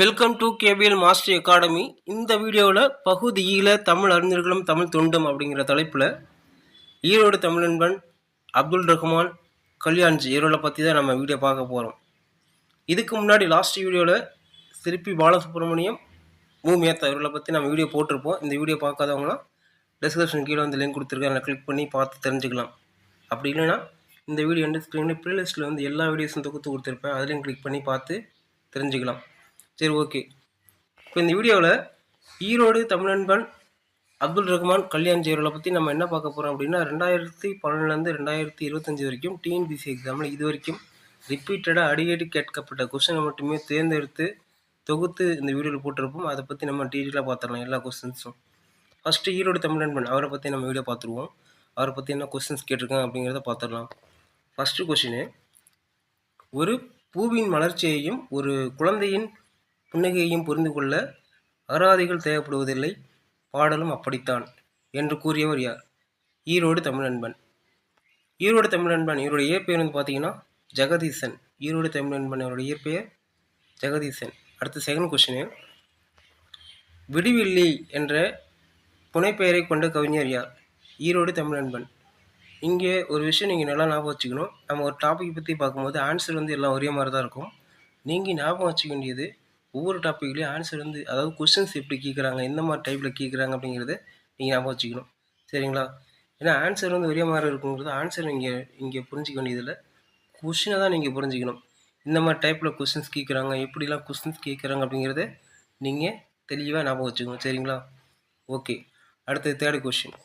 Welcome to KPL master academy இந்த வீடியோவில் பகுதியில் தமிழ் அறிஞர்களும் தமிழ் தொண்டும் அப்படிங்கிற தலைப்பில் ஈரோடு தமிழன்பன் அப்துல் ரஹ்மான் கல்யாண்ஜி இவர்களை பற்றி தான் நம்ம வீடியோ பார்க்க போகிறோம் இதுக்கு முன்னாடி லாஸ்ட் வீடியோவில் திருப்பி பாலசுப்ரமணியம் மூ இவர்களை பற்றி நம்ம வீடியோ போட்டிருப்போம். இந்த வீடியோ பார்க்காதவங்களாம் டிஸ்கிரிப்ஷன் கீழே வந்து லிங்க் கொடுத்துருக்கேன் அதில் கிளிக் பண்ணி பார்த்து தெரிஞ்சுக்கலாம். அப்படி இல்லைன்னா இந்த வீடியோ வந்து ஸ்க்ரீனில் ப்ளேலிஸ்ட்டில் வந்து எல்லா வீடியோஸும் தொகுத்து கொடுத்துருப்பேன். அதுலேயும் கிளிக் பண்ணி பார்த்து தெரிஞ்சுக்கலாம். சரி ஓகே. இப்போ இந்த வீடியோவில் ஈரோடு தமிழன்பன் அப்துல் ரஹ்மான் கல்யாண் அவர்களை பற்றி நம்ம என்ன பார்க்க போகிறோம் அப்படின்னா ரெண்டாயிரத்தி பன்னெண்டுலேருந்து ரெண்டாயிரத்தி இருபத்தஞ்சி வரைக்கும் டிஎன்பிசி எக்ஸாமில் இது வரைக்கும் ரிப்பீட்டடாக அடிக்கடி கேட்கப்பட்ட கொஷனை மட்டுமே தேர்ந்தெடுத்து தொகுத்து இந்த வீடியோவில் போட்டிருப்போம். அதை பற்றி நம்ம டீட்டெயிலாக பார்த்துடலாம் எல்லா கொஸ்டின்ஸும் ஃபஸ்ட்டு ஈரோடு தமிழன்பன் அவரை பற்றி நம்ம வீடியோ பார்த்துருவோம். அவரை பற்றி என்ன கொஸ்டின்ஸ் கேட்டிருக்காங்க அப்படிங்கிறத பார்த்துடலாம். ஃபஸ்ட்டு கொஷினு ஒரு பூவின் வளர்ச்சியையும் ஒரு குழந்தையின் புன்னகையையும் புரிந்து கொள்ள அகராதிகள் தேவைப்படுவதில்லை. பாடலும் அப்படித்தான் என்று கூறியவர் யார்? ஈரோடு தமிழன்பன். ஈரோடு தமிழன்பன் இவருடைய இயற்பெயர் வந்து பார்த்தீங்கன்னா ஜெகதீசன். ஈரோடு தமிழன்பன் அவருடைய இயற்பெயர் ஜெகதீசன். அடுத்த செகண்ட் கொஷினு விடிவில்லி என்ற புனைப்பெயரை கொண்ட கவிஞர் யார்? ஈரோடு தமிழன்பன். இங்கே ஒரு விஷயம் நீங்கள் நல்லா ஞாபகம் வச்சுக்கணும். நம்ம ஒரு டாபிக் பற்றி பார்க்கும்போது ஆன்சர் வந்து எல்லாம் ஒரே மாதிரி தான் இருக்கும். நீங்கள் ஞாபகம் வச்சுக்க வேண்டியது ஒவ்வொரு டாப்பிக்லேயும் ஆன்சர் வந்து அதாவது கொஷின்ஸ் எப்படி கேட்குறாங்க எந்த மாதிரி டைப்பில் கேட்குறாங்க அப்படிங்கிறத நீங்கள் ஞாபகம் வச்சுக்கணும். சரிங்களா? ஏன்னா ஆன்சர் வந்து ஒரே மாதிரி இருக்குங்கிறது ஆன்சர் நீங்கள் இங்கே புரிஞ்சிக்க வேண்டியதில்லை. கொஷினை தான் நீங்கள் புரிஞ்சுக்கணும். இந்த மாதிரி டைப்பில் கொஷின்ஸ் கேட்குறாங்க எப்படிலாம் கொஷின்ஸ் கேட்குறாங்க அப்படிங்கிறத நீங்கள் தெளிவாக ஞாபகம் வச்சுக்கணும். சரிங்களா? ஓகே அடுத்தது தேர்ட் கொஷின்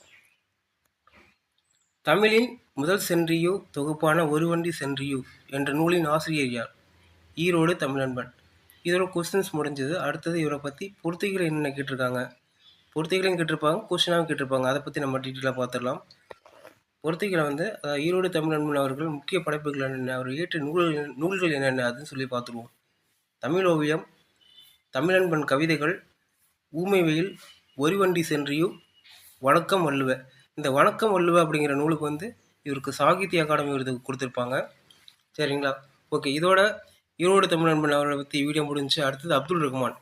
தமிழின் முதல் சென்றியூ தொகுப்பான ஒரு வண்டி சென்றியூ என்ற நூலின் ஆசிரியர் யார்? ஈரோடு தமிழன்பன். இதோட கொஸ்டின்ஸ் முடிஞ்சது. அடுத்தது இவரை பற்றி பொறுத்துகளை என்னென்ன கேட்டிருக்காங்க? பொறுத்துகளையும் கேட்டிருப்பாங்க கொஸ்டினாகவும் கேட்டிருப்பாங்க. அதை பற்றி நம்ம டீட்டெயிலாக பார்த்துடலாம். பொறுத்துகளை வந்து அதாவது ஈரோடு தமிழன்பன் அவர்கள் முக்கிய படைப்புகள் என்னென்ன அவர் இயற்றிய நூல்கள் நூல்கள் என்னென்ன அதுன்னு சொல்லி பார்த்துருவோம். தமிழ் ஓவியம் தமிழன்பன் கவிதைகள் ஊமை வெயில் ஒரு வண்டி சென்றியும் வணக்கம் வள்ளுவ. இந்த வணக்கம் வள்ளுவ அப்படிங்கிற நூலுக்கு வந்து இவருக்கு சாகித்ய அகாடமி விருது கொடுத்துருப்பாங்க. சரிங்களா? ஓகே இதோட ஈரோடு நண்பன் அவரை பற்றி வீடியோ முடிஞ்சு அடுத்தது அப்துல் ரஹ்மான்.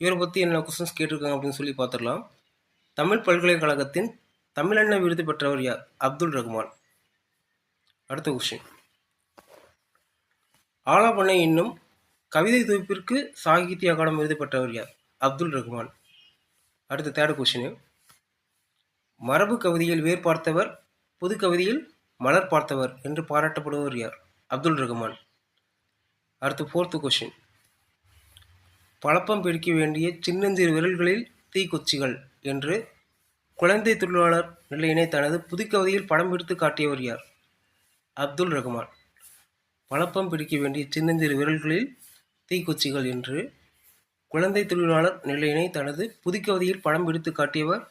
இவரை பற்றி என்ன கொஸ்டின்ஸ் கேட்டிருக்காங்க அப்படின்னு சொல்லி பார்த்துடலாம் தமிழ் பல்கலைக்கழகத்தின் தமிழண்ண விருது பெற்றவர் யார்? அப்துல் ரஹ்மான். அடுத்த கொஸ்டின் ஆலாபண்ணை என்னும் கவிதை தொகுப்பிற்கு சாகித்ய அகாடமி விருது பெற்றவர் யார்? அப்துல் ரஹ்மான். அடுத்த தேர்ட் கொஸ்டின் மரபு கவிதையில் வேர் பார்த்தவர் புது கவிதையில் மலர் பார்த்தவர் என்று பாராட்டப்படுவர் யார்? அப்துல் ரஹ்மான். அடுத்து ஃபோர்த்து கொஷின் பழப்பம் பிடிக்க வேண்டிய சின்னஞ்சிறு விரல்களில் தீக்குச்சிகள் என்று குழந்தை தொழிலாளர் நிலையினை தனது புதுக்கவிதையில் படம் பிடித்து காட்டியவர் யார்? அப்துல் ரஹ்மான் பழப்பம் பிடிக்க வேண்டிய சின்னஞ்சிறு விரல்களில் தீக்குச்சிகள் என்று குழந்தை தொழிலாளர் நிலையினை தனது புதுக்கவிதையில் படம் பிடித்து காட்டியவர்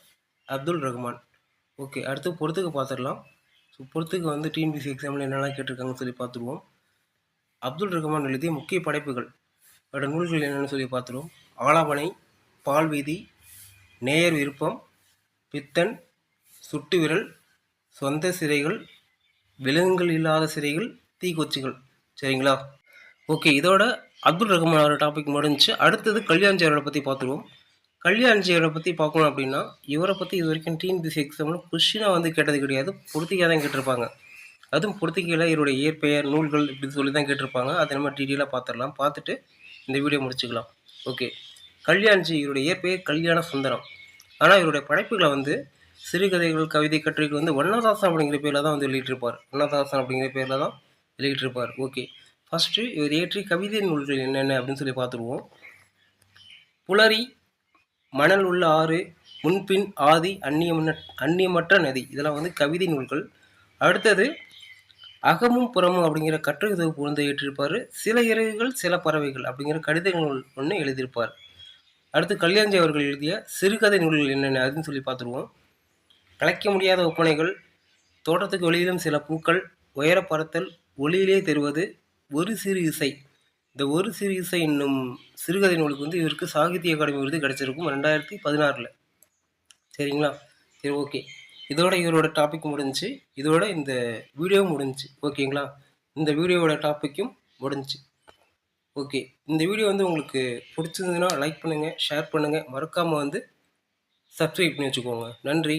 அப்துல் ரஹ்மான் ஓகே அடுத்து பொறுத்துக்கு பார்த்துடலாம். ஸோ பொறுத்துக்கு வந்து டிஎன்பிசி எக்ஸாமில் என்னெல்லாம் கேட்டிருக்காங்கன்னு சொல்லி பார்த்துருவோம். அப்துல் ரஹ்மான் எழுதிய முக்கிய படைப்புகள். அவரோட நூல்கள் என்னென்னு சொல்லி பார்த்துருவோம். ஆலாபனை பால்வீதி நேயர் விருப்பம் பித்தன் சுட்டு விரல் சொந்த சிறைகள் விலங்குகள் இல்லாத சிறைகள் தீக்கொச்சிகள். சரிங்களா? ஓகே இதோட அப்துல் ரஹ்மான் அவர் டாபிக் முடிஞ்சு அடுத்தது கல்யாண்ஜியரோட பற்றி பார்த்துருவோம். கல்யாண்ஜி பற்றி பார்க்கணும் அப்படின்னா இவரை பற்றி இது வரைக்கும் டிஎன்பிசி எக்ஸாமில் கொஷினாக வந்து கேட்டது கிடையாது. பொறுத்திக்காக தான் கேட்டிருப்பாங்க. அதுவும் பொறுத்துக்கையில் இவருடைய இயற்பெயர் நூல்கள் இப்படின்னு சொல்லி தான் கேட்டிருப்பாங்க. அதை நம்ம டீட்டெயிலாக பார்த்துடலாம் பார்த்துட்டு இந்த வீடியோ முடிச்சுக்கலாம். ஓகே கல்யாண்ஜி இவருடைய இயற்பெயர் கல்யாண சுந்தரம். ஆனால் இவருடைய படைப்புகளை வந்து சிறுகதைகள் கவிதை கட்டுரைகள் வந்து வண்ணதாசன் அப்படிங்கிற பேரில் தான் வந்து வெளியிட்டிருப்பார். வண்ணதாசன் அப்படிங்கிற பேரில் தான் வெளியிட்டிருப்பார். ஓகே ஃபஸ்ட்டு இவர் இயற்றிய கவிதை நூல்கள் என்னென்ன அப்படின்னு சொல்லி பார்த்துருவோம் புலரி மணல் உள்ள ஆறு முன்பின் ஆதி அந்நியமற்ற அந்நியமற்ற நதி. இதெல்லாம் வந்து கவிதை நூல்கள். அடுத்தது அகமும் புறமும் அப்படிங்கிற கட்டுரை தொகுப்பு ஏற்றிருப்பார். சில இறகுகள் சில பறவைகள் அப்படிங்கிற கடித நூல் ஒன்று எழுதியிருப்பார். அடுத்து கல்யாண்ஜி அவர்கள் எழுதிய சிறுகதை நூல்கள் என்னென்ன அதுன்னு சொல்லி பார்த்துருவோம். கலைக்க முடியாத ஒப்பனைகள் தோட்டத்துக்கு வெளியிலும் சில பூக்கள் உயர பறத்தல் ஒளியிலே தருவது ஒரு சிறு இசை. இந்த ஒரு சிறு இசை என்னும் சிறுகதை நூலுக்கு வந்து இவருக்கு சாகித்ய அகாடமி விருது கிடச்சிருக்கும் ரெண்டாயிரத்தி பதினாறில். சரிங்களா? சரி ஓகே. இதோட இவரோட டாபிக் முடிஞ்சுச்சு இதோட இந்த வீடியோ முடிஞ்சு ஓகேங்களா இந்த வீடியோவோட டாப்பிக்கும் முடிஞ்சு. ஓகே இந்த வீடியோ வந்து உங்களுக்கு பிடிச்சிருந்ததுன்னா லைக் பண்ணுங்கள் ஷேர் பண்ணுங்கள் மறக்காமல் வந்து சப்ஸ்கிரைப் பண்ணி வச்சுக்கோங்க. நன்றி.